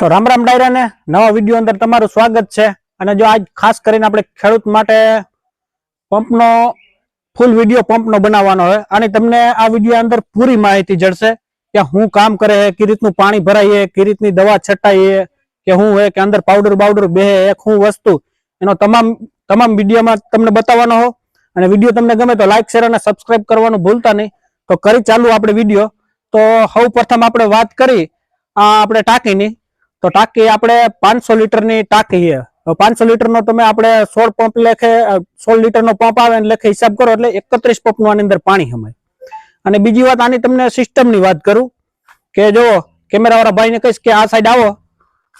તો રામ રામ ડાયરા ને નવા વીડિયો અંદર તમારું સ્વાગત છે. અને જો આજ ખાસ કરીને આપણે ખેડૂત માટે પંપનો, ફૂલ વીડિયો પંપનો બનાવવાનો હોય, અને તમને આ વીડિયો અંદર પૂરી માહિતી જળશે કે હું કામ કરે છે કે રીતનું પાણી ભરાય કે રીતની દવા છટાઈએ, કે હું હે, કે અંદર પાવડર બાવડર બે એક હું વસ્તુ. એનો તમામ તમામ વિડીયોમાં તમને બતાવવાનો હો અને વીડિયો તમને ગમે તો લાઇક શેર અને સબસ્ક્રાઇબ કરવાનું ભૂલતા નહીં. તો કરી ચાલુ આપણે વીડિયો. તો સૌ પ્રથમ આપણે વાત કરી આપણે ટાંકીની. તો ટાંકી આપણે પાંચસો લીટરની ટાંકી છે. પાંચસો લીટરનો તમે આપણે સોળ પંપ લેખે સોળ લીટરનો પંપ આવે અને લેખે હિસાબ કરો એટલે એકત્રીસ પંપનું આની અંદર પાણી હમાય અને બીજી વાત આની તમને સિસ્ટમની વાત કરું, કે જો કેમેરાવાળા ભાઈને કહીશ કે આ સાઈડ આવો,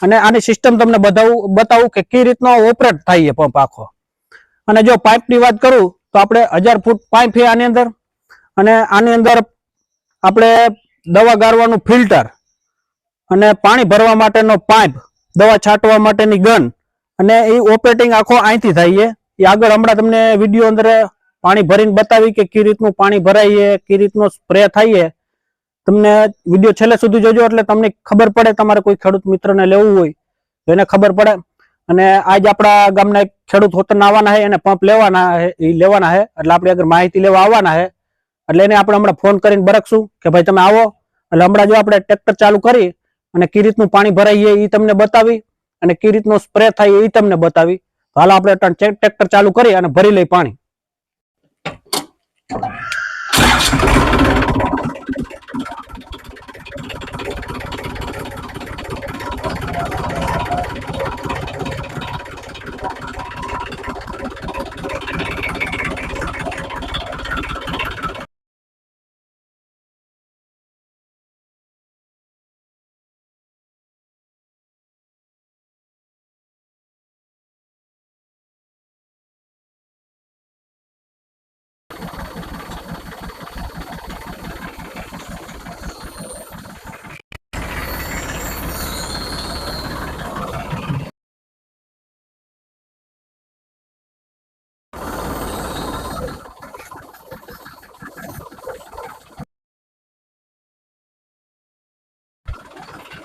અને આની સિસ્ટમ તમને બતાવું બતાવું કે કઈ રીતનો ઓપરેટ થાય છે પંપ આખો. અને જો પાઇપની વાત કરું, તો આપણે હજાર ફૂટ પાઇપ છે આની અંદર, અને આની અંદર આપણે દવા ગાળવાનું ફિલ્ટર અને પાણી ભરવા માટેનો પાઇપ, દવા છાંટવા માટેની ગન અને એ ઓપરેટિંગ આખો અહીંથી થાય એ આગળ હમણાં તમને વીડિયો અંદર પાણી ભરીને બતાવી કે કઈ રીતનું પાણી ભરાય કઈ રીતનો સ્પ્રે થાય તમને વીડિયો છેલ્લે સુધી જોજો એટલે તમને ખબર પડે તમારે કોઈ ખેડૂત મિત્રને લેવું હોય તો એને ખબર પડે. અને આજ આપણા ગામના ખેડૂત હોતન આવવાના છે એને પંપ લેવાના એ લેવાના છે એટલે આપણે આગળ માહિતી લેવા આવવાના છે એટલે એને આપણે હમણાં ફોન કરીને બરકશું કે ભાઈ તમે આવો. એટલે હમણાં જો આપણે ટ્રેક્ટર ચાલુ કરી અને કઈ રીતનું પાણી ભરાય એ તમને બતાવી અને કઈ રીતનો સ્પ્રે થાય એ તમને બતાવી. હાલ આપણે ટ્રેક્ટર ચાલુ કરી અને ભરી લઈ પાણી.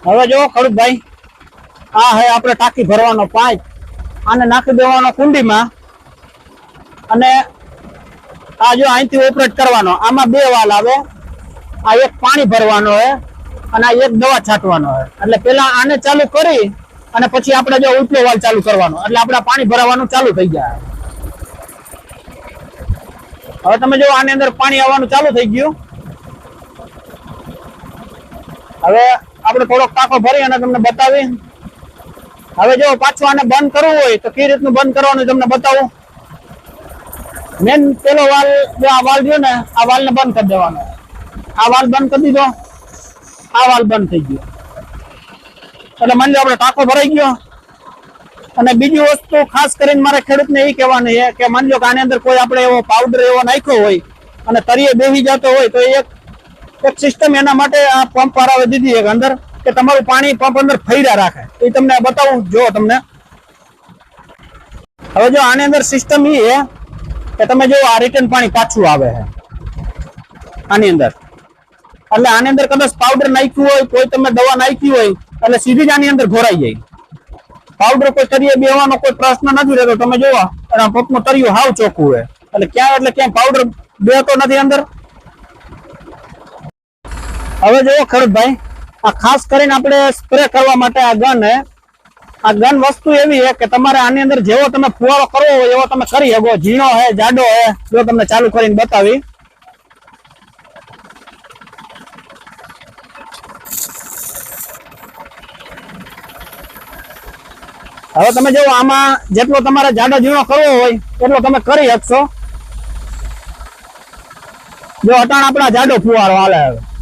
હવે જો ખડુભાઈ આ હે આપણે ટાંકી ભરવાનો પાઇપ આને નાખી દેવાનો કુંડીમાં. અને આ જો અહીંથી ઓપરેટ કરવાનો, આમાં બે વાલ આવે. આ એક પાણી ભરવાનો હે અને આ એક દવા છાંટવાનો હે. એટલે પેલા આને ચાલુ કરી અને પછી આપણે જો ઉલટો વાલ ચાલુ કરવાનો. એટલે આપણે પાણી ભરાવાનું ચાલુ થઈ જાય હવે તમે જો આની અંદર પાણી આવવાનું ચાલુ થઈ ગયું. હવે આપણે થોડોક ટાંકો ભરી અને તમને બતાવી હવે જો પાછું આને બંધ કરવું હોય તો કઈ રીતનું બંધ કરવાનું તમને બતાવું? મેન પેલો વાલ, જો આ વાલ રહ્યો ને, આ વાલ ને બંધ કરી દેવાનો. આ વાલ બંધ કરી દીધો. આ વાલ બંધ થઈ ગયો. એટલે માની લો આપણે ટાંકો ભરાઈ ગયો. અને બીજી વસ્તુ ખાસ કરીને મારે ખેડૂતને એ કહેવાની કે માની લો કે આની અંદર કોઈ આપણે એવો પાવડર એવો નાખ્યો હોય અને તરીએ બેસી જતો હોય તો એક એક સિસ્ટમ એના માટે આ પંપ વાળાએ દીધી એક અંદર કે તમારું પાણી પંપ અંદર ફૈરા રાખે. એ તમને બતાવું, જો તમને. હવે જો આની અંદર સિસ્ટમ એ છે કે તમે જો આ રિટર્ન પાણી પાછું આવે છે. આની અંદર. એટલે આની અંદર કદાચ પાવડર નાખ્યું હોય, કોઈ તમે દવા નાખી હોય, એટલે સીધી જ આની અંદર ઘોરાઈ જાય. પાવડર કોઈ તરીએ બેવાનો કોઈ પ્રશ્ન નથી રહેતો. તમે જોવો, અને પંપનું તરિયું હાવ ચોખ્ખું હોય એટલે ક્યાં એટલે ક્યાં પાવડર બેતો નથી અંદર. હવે જો ખરદભાઈ આ ખાસ કરીને આપણે સ્પ્રે કરવા માટે આ ગન આ ગન વસ્તુ એવી છે કે તમારે આની અંદર જેવો તમે ફુવારો કરવો હોય એવો તમે કરી શકો. ઝીણો હે, જાડો હે, જો તમને ચાલુ કરીને બતાવી. હવે તમે જો આમાં જેટલો તમારે જાડો ઝીણો કરવો હોય, એટલો તમે કરી શકશો. જો અટાણ આપણા જાડો ફુવારો હાલે હવે.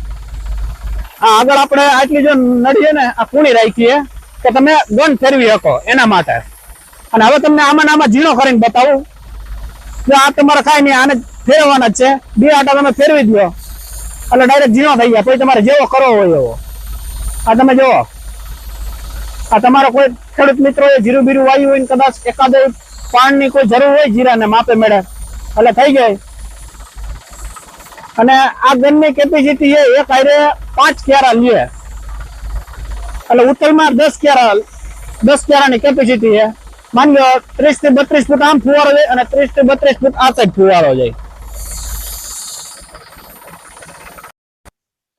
આગળ આપણે આટલી જો નડીએ ને, આ કુણી રાખીએ કે તમે ગન ફેરવી શકો એના માટે. અને હવે તમને આમાં આમાં ઝીણો કરીને બતાવું. જો આ તમારે કાંઈ નહીં, આને ફેરવવાના છે. બે આટા તમે ફેરવી દો. એટલે ડાયરેક્ટ ઝીણો થઈ ગયા પછી તમારે જેવો કરવો હોય એવો. આ તમે જુઓ. આ તમારો કોઈ ખેડૂત મિત્રો એ જીરું બીરું વાયું હોય ને કદાચ એકાદ પાણની કોઈ જરૂર હોય, જીરાને માપે મેળે. એટલે થઈ જાય. અને આ ગનની કેપેસિટી છે, એક આરે પાંચ ક્યારા લે એટલે ઉત્તરમાં દસ ક્યારા દસ ક્યારાની કેપેસિટી છે. માની લો ત્રીસથી બત્રીસ ફૂટ આમ ફુવારો જાય અને ત્રીસથી બત્રીસ ફૂટ આ સાઈડ ફુવારો જાય.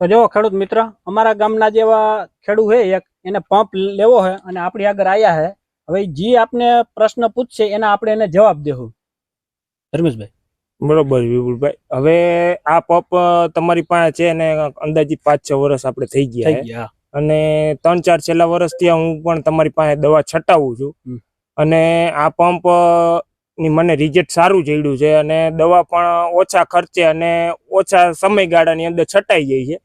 તો જો ખેડૂત મિત્ર, અમારા ગામના જેવા ખેડૂત છે, એક એને પંપ લેવો છે અને આપણી આગળ આયા છે. હવે જે આપને પ્રશ્ન પૂછશે, એના આપણે એને જવાબ દેવું ધર્મેશભાઈ. બરોબર વિપુલભાઈ. હવે આ પપ તમારી પાસે છે અને અંદાજિત પાંચ છ વર્ષ આપણે થઈ ગયા અને ત્રણ ચાર છેલ્લા વર્ષથી હું પણ તમારી પાસે દવા છટાવું છું. અને આ પંપની મને રિઝલ્ટ સારું જડ્યું છે અને દવા પણ ઓછા ખર્ચે અને ઓછા સમયગાળાની અંદર છટાઈ જાય છે.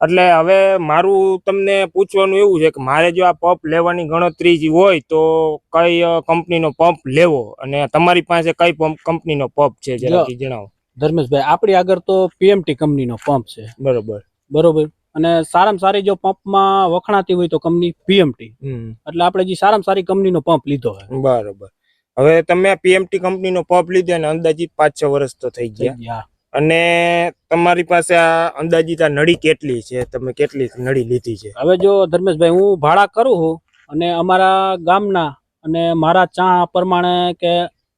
એટલે હવે મારું તમને પૂછવાનું એવું છે કે મારે જો આ પંપ લેવાની ગણતરી જે હોય તો કઈ કંપનીનો પંપ લેવો? અને તમારી પાસે કઈ પંપ કંપનીનો પંપ છે? જરા જણાવો. ધર્મેશભાઈ આપણી આગળ તો પીએમટી કંપનીનો પંપ છે. બરોબર. બરોબર? અને સારામાં સારી જો પંપમાં વખણાતી હોય તો કંપની પીએમટી એટલે આપણે જે સારામાં સારી કંપનીનો પંપ લીધો છે બરોબર. હવે તમે પીએમટી કંપનીનો પંપ લીધો અને અંદાજિત પાંચ છ વર્ષ તો થઈ ગયા. અને તમારી પાસે આ અંદાજિત આ નળી કેટલી છે? તમે કેટલી નળી લીધી છે? હવે જો ધર્મેશભાઈ હું ભાડા કરું છું અને અમારા ગામના અને મારા ચા પ્રમાણે કે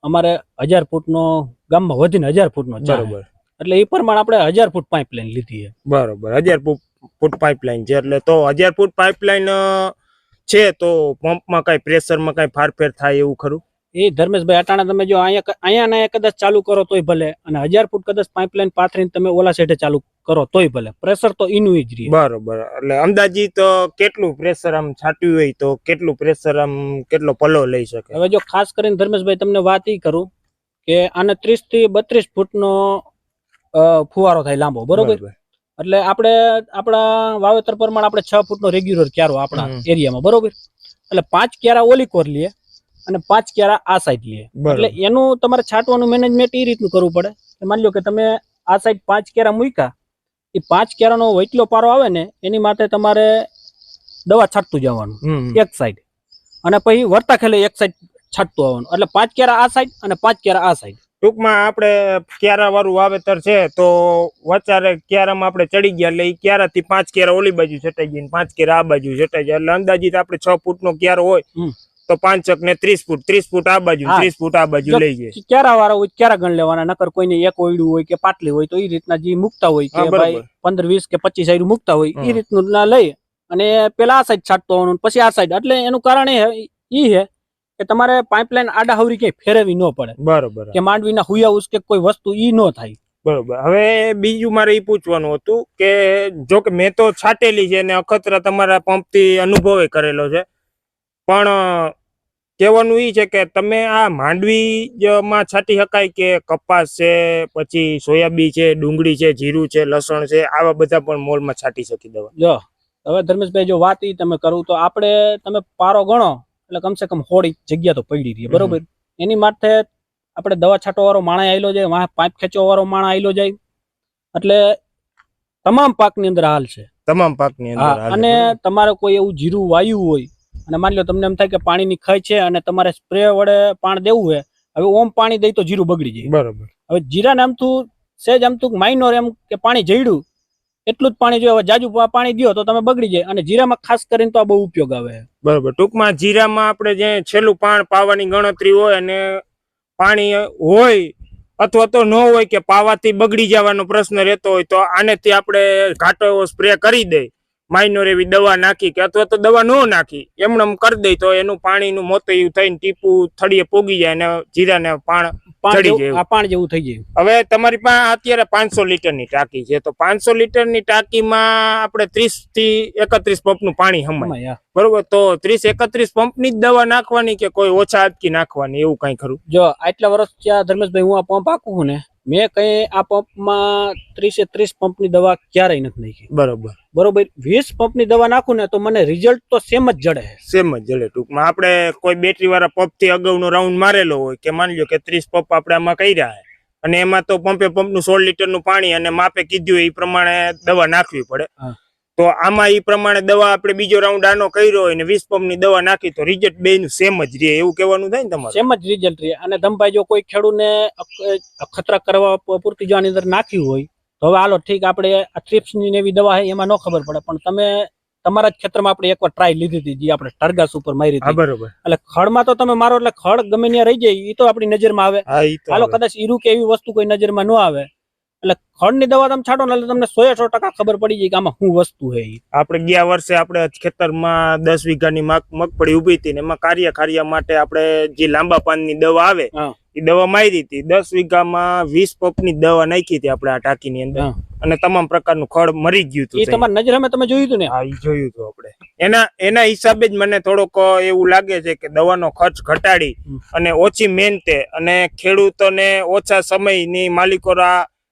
અમારે હજાર ફૂટનો ગામમાં વધીને હજાર ફૂટનો બરોબર. એટલે એ પ્રમાણે આપણે હજાર ફૂટ પાઇપલાઇન લીધી છે. બરોબર. હજાર ફૂટ ફૂટ પાઇપલાઇન છે. એટલે તો હજાર ફૂટ પાઇપલાઇન છે તો પંપમાં કાંઈ પ્રેશરમાં કાંઈ ફારફેર થાય એવું ખરું? એ ધર્મેશભાઈ અટાણા તમે જો અહીંયા અહીંયા કદાચ ચાલુ કરો તોય ભલે. અને હજાર ફૂટ કદાચ પાઇપલાઇન પાથરીને તમે ઓલા સાઈડે ચાલુ કરો તોય ભલે. પ્રેશર તો એનું જ રહે. બરોબર. એટલે અંદાજી તો કેટલું પ્રેશર આમ છાટ્યું હોય તો કેટલું પ્રેશર આમ કેટલો પલ્લો લઈ શકે? હવે જો ખાસ કરીને ધર્મેશભાઈ તમને વાત એ કરું કે આને ત્રીસથી બત્રીસ ફૂટનો ફુવારો થાય લાંબો. બરોબર? એટલે આપણે આપણા વાવેતર પ્રમાણે આપણે છ ફૂટનો રેગ્યુલર ક્યારો આપણા એરિયામાં. બરોબર? એટલે પાંચ ક્યારા ઓલી કોર લઈએ અને પાંચ ક્યારા આ સાઈડ લઈએ એટલે એનું તમારે છાંટવાનું મેનેજમેન્ટ એ રીતનું કરવું પડે. કે માની લો કે તમે આ સાઈડ પાંચ ક્યારા મૂક્યા એ પાંચ ક્યારાનો વૈટલો પારો આવે ને એની માટે તમારે દવા છાંટતું જવાનું એક સાઈડ અને પછી વર્તા ખેલે એક સાઈડ છાંટતું આવવાનું. એટલે પાંચ ક્યારા આ સાઈડ અને પાંચ ક્યારા આ સાઈડ ટૂંકમાં આપણે ક્યારા વાળું વાવેતર છે તો વચારે ક્યારામાં આપણે ચડી ગયા એટલે એ ક્યારાથી પાંચ ક્યારા ઓલી બાજુ છટાઈ ગયા ને પાંચ ક્યારા આ બાજુ છટાઈ ગયા. એટલે અંદાજિત આપણે છ ફૂટનો ક્યારો હોય હમ. પાંચ પાંચક ને ત્રીસ ફૂટ ત્રીસ ફૂટ આ બાજુ ત્રીસ ફૂટ આ બાજુ લઈ જાય. ક્યારા વાળા હોય ક્યારા ગણ લેવાના? નકર કોઈને એક ઓયડું હોય કે પાટલી હોય તો એ રીતના જે મૂકતા હોય કે ભાઈ પંદર વીસ કે પચીસ આયરું મુકતા હોય એ રીતનું ના લઈ. અને પેલા આ સાઈડ છાંટતો હોવાનું પછી આ સાઈડ એટલે એનું કારણ એ ઈ છે કે તમારે પાઇપલાઇન આડા હવરી ક્યાંય ફેરવવી ન પડે. બરોબર. કે માંડવીના હુયાઉસ કે કોઈ વસ્તુ ઈ ન થાય. બરોબર. હવે બીજું મારે એ પૂછવાનું હતું કે જો કે મેં તો છાટેલી છે ને અખતરા તમારા પંપથી અનુભવે કરેલો છે. પણ કહેવાનું એ છે કે તમે આ માંડવી માં છાંટી શકાય કે કપાસ છે પછી સોયાબી છે ડુંગળી છે જીરું છે લસણ છે આવા બધા પણ મોલમાં છાંટી શકી દેવા. જો હવે ધર્મેશભાઈ જો વાત તમે કરું તો આપણે તમે પારો ગણો એટલે કમસે કમ હોળી જગ્યા તો પડી રહી બરોબર? એની માટે આપણે દવા છાંટવા વાળો માણા આવેલો જાય વાહ પાઇપ ખેંચવા વાળો માણા આવેલો જાય. એટલે તમામ પાકની અંદર હાલ છે. તમામ પાકની અંદર અને તમારે કોઈ એવું જીરું વાયુ હોય અને માની લો તમને એમ થાય કે પાણીની ખય છે અને તમારે સ્પ્રે વડે પાણી દેવું હોય હવે ઓમ પાણી દઈ તો જીરું બગડી જાય. બરોબર. હવે જીરાને આમ તું સેજ આમ તું માઇનોર એમ કે પાણી જઈડું એટલું જ પાણી જોઈએ હવે જાજુ પાણી દો તો તમે બગડી જાય. અને જીરામાં ખાસ કરીને તો આ બહુ ઉપયોગ આવે. બરોબર. ટૂંકમાં જીરામાં આપણે જે છેલ્લું પાણ પાવાની ગણતરી હોય અને પાણી હોય અથવા તો ન હોય કે પાવાથી બગડી જવાનો પ્રશ્ન રહેતો હોય તો આનેથી આપણે ઘાટો એવો સ્પ્રે કરી દે. માઇનોર એવી દવા નાખી કે અથવા તો દવા ન નાખી. એમણે એમ કરી દે તો એનું પાણીનું મોતયું થઈને ટીપું થળીએ પોગી જાય અને જીરાને પાણ પાણ ચડી જાય. પાણ જેવું થઈ જાય. હવે તમારી પાસે અત્યારે પાંચસો લીટરની ટાંકી છે. તો પાંચસો લીટરની ટાંકીમાં આપણે ત્રીસથી એકત્રીસ પંપનું પાણી હમાય. બરોબર? તો ત્રીસ એકત્રીસ પંપની જ દવા નાખવાની કે કોઈ ઓછા અટકી નાખવાની? એવું કઈ ખરું? જો આટલા વર્ષ ત્યાં ધર્મેશભાઈ હું આ પંપ આખું ને? મેં કઈ આ પંપમાં ત્રીસે ત્રીસ પંપની દવા ક્યારેય નથી નાખી. બરોબર. બરોબર વીસ પંપની દવા નાખું ને તો મને રિઝલ્ટ તો સેમ જ જડે. સેમ જ જડે ટૂંકમાં. આપણે કોઈ બેટરી વાળા પંપથી અગાઉનો રાઉન્ડ મારેલો હોય કે માની લો કે ત્રીસ પંપ આપણે આમાં કર્યા છે અને એમાં તો પંપે પંપનું સોળ લીટરનું પાણી અને માપે કીધું એ પ્રમાણે દવા નાખવી પડે. તો આમાં એ પ્રમાણે દવા આપણે બીજો રાઉન્ડ આનો કર્યો હોય ને વીસ પંપની દવા નાખી તો રિઝલ્ટ બે નું સેમ જ રહે એવું કહેવાનું થાય ને તમારે? સેમ જ રિઝલ્ટ રહે. અને ધમભાઈ જો કોઈ ખેડૂને ખતરા કરવા પૂરતી જો આની અંદર નાખ્યું હોય તો હવે હાલો ઠીક આપણે આ ની એવી દવા હોય એમાં ન ખબર પડે. પણ તમે તમારા જ ખેતરમાં આપણે એકવાર ટ્રાય લીધી હતી જે આપણે ટરગાસ ઉપર મારી હતી. બરોબર. એટલે ખડમાં તો તમે મારો એટલે ખડ ગમે ત્યાં રહી જાય એ તો આપણી નજરમાં આવે. હાલો કદાચ ઈરું કે એવી વસ્તુ કોઈ નજરમાં ન આવે. એટલે ખડની દવા તમે છાંટો ને એટલે તમને સો સો ટકા ખબર પડી જાય કે આમાં શું વસ્તુ છે આપણે ગયા વર્ષે આપણે ખેતરમાં દસ વીઘાની મગ- મગફળી ઊભી હતી ને એમાં કાર્ય કાર્ય માટે આપણે જે લાંબા પાનની દવા આવે એ દવા મારી હતી. દસ વીઘામાં વીસ પંપની દવા નાખી હતી આપણે આ ટાંકીની અંદર. અને તમામ પ્રકારનું ખડ મરી ગયું એ હતું તમારી નજર અમે તમે જોયું હતું ને? હા જોયું હતું આપણે. એના એના હિસાબે જ મને થોડોક એવું લાગે છે કે દવાનો ખર્ચ ઘટાડી અને ઓછી મહેનતે અને ખેડૂતોને ઓછા સમયની માલિકો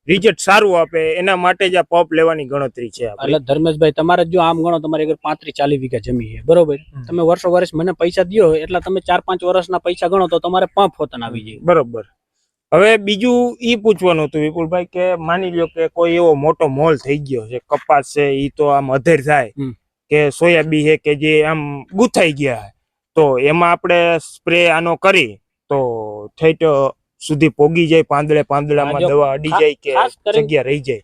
રિઝલ્ટ સારું આપે એના માટે જ આ પોપ લેવાની ગણતરી છે એટલે ધર્મેશભાઈ તમારે જો આમ ગણો તમારી આગળ પાંત્રીસ ચાલીસ વીઘા જમી છે બરોબર? તમે વર્ષો વર્ષ મને પૈસા દો એટલે તમે ચાર પાંચ વર્ષના પૈસા ગણો તો તમારે પંપ હોતન આવી જાય. બરોબર. હવે બીજું ઈ પૂછવાનું હતું વિપુલભાઈ કે માની લ્યો કે કોઈ એવો મોટો મોલ થઈ ગયો છે કપાસ છે ઈ તો આમ અધેર થાય. કે સોયાબી છે કે જે આમ ગુથાઈ ગયા. તો એમાં આપણે સ્પ્રે આનો કરી તો ઠેઠ સુધી પોગી જાય પાંદડે પાંદડામાં દવા અડી જાય કે જગ્યા રહી જાય.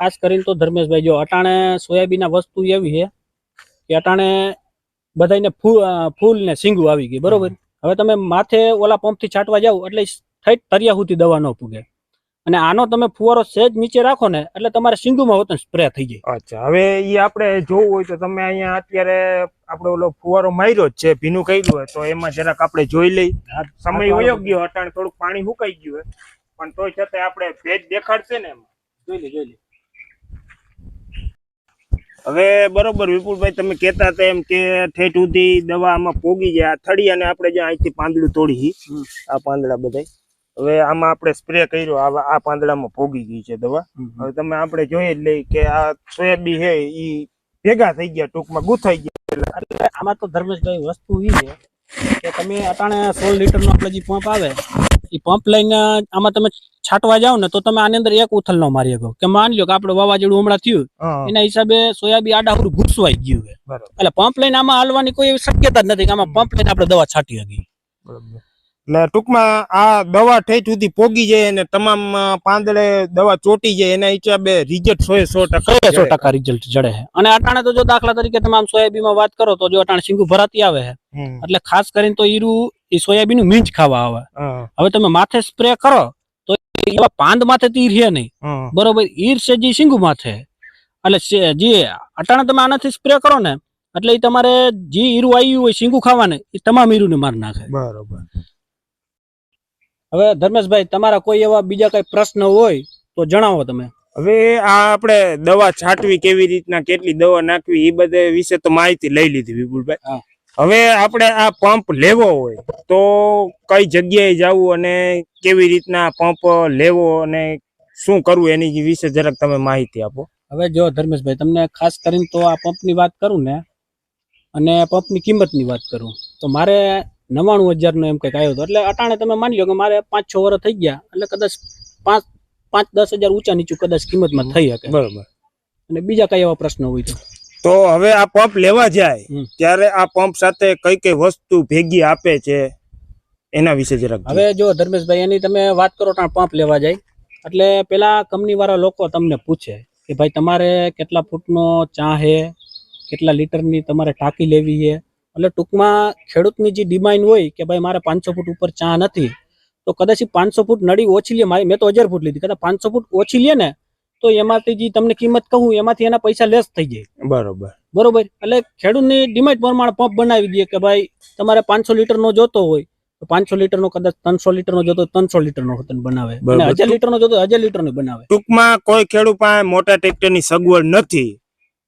ખાસ કરીને તો ધર્મેશભાઈ જો અટાણે સોયાબીન ના વસ્તુ એવી છે કે અટાણે બધાને ફૂલ ને સિંગું આવી ગઈ બરોબર? હવે તમે માથે ઓલા પંપથી છાંટવા જાવ એટલે થઈ તરિયા સુધી દવા ન પૂગે અને આનો તમે ફુવારો સેજ નીચે રાખો ને એટલે તમારે સિંગુમાં હોતન સ્પ્રે થઈ જાય. અચ્છા હવે એ આપણે જોવું હોય તો તમે અહીંયા અત્યારે આપણે ઓલો ફુવારો માર્યો જ છે ભીનું કર્યું હોય તો એમાં જરાક આપણે જોઈ લઈ. સમય વયો ગયો અટાણે થોડુંક પાણી સુકાઈ ગયું હોય. પણ તોય છતાં આપણે ભેજ દેખાડશે ને એમાં. જોઈ લે જોઈ લે. હવે બરોબર વિપુલભાઈ તમે કહેતા હતા એમ કે ઠેઠ સુધી દવા આમાં પોગી જાય. આ અને આપણે જે અહીંથી પાંદડું તોડી આ પાંદડા બધા હવે આમાં આપણે સ્પ્રે કર્યો આ આ પાંદડામાં પોગી ગઈ છે દવા. હવે તમે આપણે જોઈ જ લઈ કે આ સોયાબી છે એ ભેગા થઈ ગયા ટૂંકમાં ગુથાઈ ગયા. એટલે આમાં તો ધર્મેશભાઈ વસ્તુ એ છે કે તમે અટાણે સોળ લીટરનો આપણે જે પંપ આવે એ પંપ લઈને આમાં તમે છાંટવા જાવ ને તો તમે આની અંદર એક ઉથલ નો મારી શકો. કે માની લો કે આપણે વાવાઝોડું હમણાં થયું એના હિસાબે સોયાબી આડાહરું ઘૂસવાઈ ગયું એટલે પંપ લઈને આમાં હાલવાની કોઈ એવી શક્યતા જ નથી કે આમાં પંપ લઈને આપણે દવા છાંટી શકીએ. એટલે ટૂંકમાં આ દવા ઠેઠ સુધી પોગી જાય અને તમામ પાંદડે દવા ચોટી જાય એના હિસાબે રિઝલ્ટ સો સો ટકા સો ટકા રિઝલ્ટ જડે છે. અને અટાણે તો જો દાખલા તરીકે તમામ સોયાબીન સોયાબીનમાં વાત કરો તો જો અટાણે સિંગુ ભરાતી આવે છે. એટલે ખાસ કરીને તો ઈરું એ સોયાબીનનું મીંજ ખાવા આવે. હવે તમે માથે સ્પ્રે કરો તો એવા પાંદ માથે તીર છે નહીં. બરોબર ઈર છે જે સિંગુ માથે. એટલે જે અટાણે તમે આનાથી સ્પ્રે કરો ને એટલે એ તમારે જે ઈરું આવ્યું હોય સિંગુ ખાવાને એ તમામ ઈરુને મારી નાખે. બરોબર. હવે ધર્મેશભાઈ તમારા કોઈ એવા બીજા કઈ પ્રશ્ન હોય તો જણાવો તમે. હવે આ આપણે દવા છાંટવી કેવી રીતના કેટલી દવા નાખવી એ બધા વિશે તો માહિતી લઈ લીધી વિપુલભાઈ. હવે આપણે આ પંપ લેવો હોય તો કઈ જગ્યાએ જવું અને કેવી રીતના પંપ લેવો અને શું કરવું એની વિશે જરાક તમે માહિતી આપો. હવે જો ધર્મેશભાઈ તમને ખાસ કરીને તો આ પંપની વાત કરું ને અને પંપની કિંમતની વાત કરું તો મારે નવાણું હજારનો એમ કંઈક આવ્યો હતો. એટલે અટાણે તમે માની લો કે મારે પાંચ છ વર્ષ થઈ ગયા એટલે કદાચ પાંચ પાંચ દસ હજાર ઊંચા નીચું કદાચ કિંમતમાં થઈ શકે. બરોબર. અને બીજા કઈ એવા પ્રશ્ન હોય તો? તો હવે આ પંપ લેવા જાય ત્યારે આ પંપ સાથે કઈ કઈ વસ્તુ ભેગી આપે છે એના વિશે જરાક હવે જો ધર્મેશભાઈ એની તમે વાત કરો ત્યાં પંપ લેવા જાય. એટલે પેલા કંપની વાળા લોકો તમને પૂછે કે ભાઈ તમારે કેટલા ફૂટનો ચા હે કેટલા લીટરની તમારે ટાંકી લેવી છે એટલે ટૂંકમાં ખેડૂતની જે ડિમાન્ડ હોય કે ભાઈ મારે પાંચસો ફૂટ ઉપર ચા નથી તો કદાચ પાંચસો ફૂટ નડી ઓછી લે મારી મેં તો હજાર ફૂટ લીધી કદાચ પાંચસો ફૂટ ઓછી લે ને તો એમાંથી જે તમને કિંમત કહું એમાંથી એના પૈસા લેસ થઈ જાય. બરોબર. બરોબર? એટલે ખેડૂતની ડિમાન્ડ પ્રમાણે પંપ બનાવી દઈએ કે ભાઈ તમારે પાંચસો લીટરનો જોતો હોય તો પાંચસો લીટરનો કદાચ ત્રણસો લીટરનો જોતો હોય ત્રણસો લીટરનો હોતન બનાવે. અને બરોબર. હજાર લીટરનો જોતો હજાર લીટરનો બનાવે. ટૂંકમાં કોઈ ખેડૂત પાસે મોટા ટ્રેક્ટરની સગવડ નથી.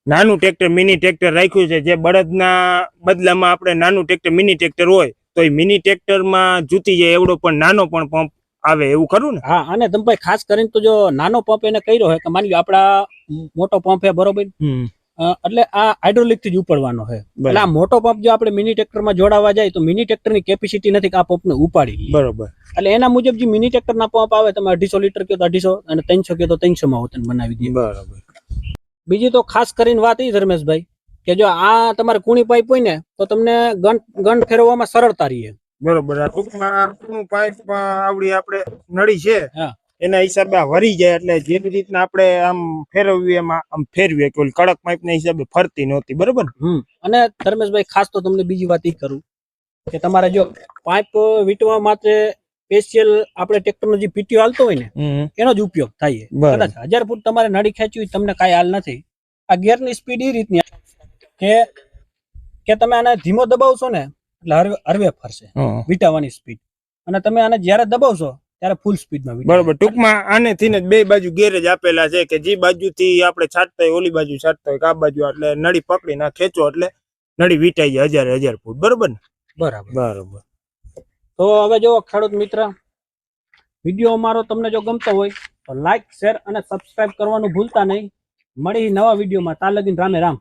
નાનું ટ્રેક્ટર મિની ટ્રેક્ટર રાખ્યું છે જે બળદના બદલામાં આપણે નાનું ટ્રેક્ટર મિની ટ્રેક્ટર હોય તો એ મિની ટ્રેક્ટરમાં જૂતી જાય એવડો પણ નાનો પણ પંપ આવે એવું ખરું ને? હા અને ધમભાઈ ખાસ કરીને તો જો નાનો પંપ એને કર્યો હોય કે માની લો આપડા મોટો પંપ હે બરોબર? એટલે આ હાઇડ્રોલિકથી જ ઉપાડવાનો છે. એટલે આ મોટો પંપ જો આપણે મિની ટ્રેક્ટરમાં જોડાવા જાય તો મિની ટ્રેક્ટરની કેપેસિટી નથી કે આ પંપને ઉપાડી બરોબર. એટલે એના મુજબ જે મિની ટ્રેક્ટરના પંપ આવે તમે અઢીસો લીટર કયો તો અઢીસો અને ત્રણસો કયો તો ત્રણસો માં હોતન બનાવી દઈએ. બરોબર. બીજી તો ખાસ કરીને વાત એ ધર્મેશભાઈ કે જો આ તમારે કુણી પાઇપ હોય ને તો તમને ગન ગન ફેરવવામાં સરળતા રહે બરોબર ટૂંકમાં પાઇપ આવડી આપણે નળી છે હા. એના હિસાબે આ વરી જાય એટલે જેવી રીતના આપણે આમ ફેરવીએ એમાં આમ ફેરવીએ કે કડક પાઇપ ના હિસાબે ફરતી નહોતી બરોબર અને ધર્મેશભાઈ ખાસ તો તમને બીજી વાત એ કરું કે તમારે જો પાઇપ વીટવા માટે સ્પેશિયલ આપણે ટેકનોલોજી પીટીઓ હાલતો હોય ને એનો જ ઉપયોગ થાય. કદાચ હજાર ફૂટ તમારે નળી ખેંચવી હોય તમને કાંઈ હાલ નથી. આ ગિયરની સ્પીડ એ રીતની કે કે તમે આને ધીમો દબાવશો ને એટલે હરવે ફરશે. વિટાવાની સ્પીડ. અને તમે આને જ્યારે દબાવશો ત્યારે ફૂલ સ્પીડમાં બરોબર. ટૂંકમાં આને થી જ બે બાજુ ગેરેજ આપેલા છે કે જે બાજુથી આપણે છાંટતા હોય ઓલી બાજુ છાંટતા હોય કે આ બાજુ એટલે નળી પકડી ના ખેંચો એટલે નળી વીટાઈ જાય હજાર હજાર ફૂટ. બરોબર ને? બરાબર. બરોબર. તો હવે જો ખેડૂત મિત્ર, વીડિયો અમારો તમને જો ગમતો હોય, તો લાઈક શેર અને સબસ્ક્રાઇબ કરવાનું ભૂલતા નહીં. મળી નવા વિડીયોમાં. તાલગીન રામે રામ.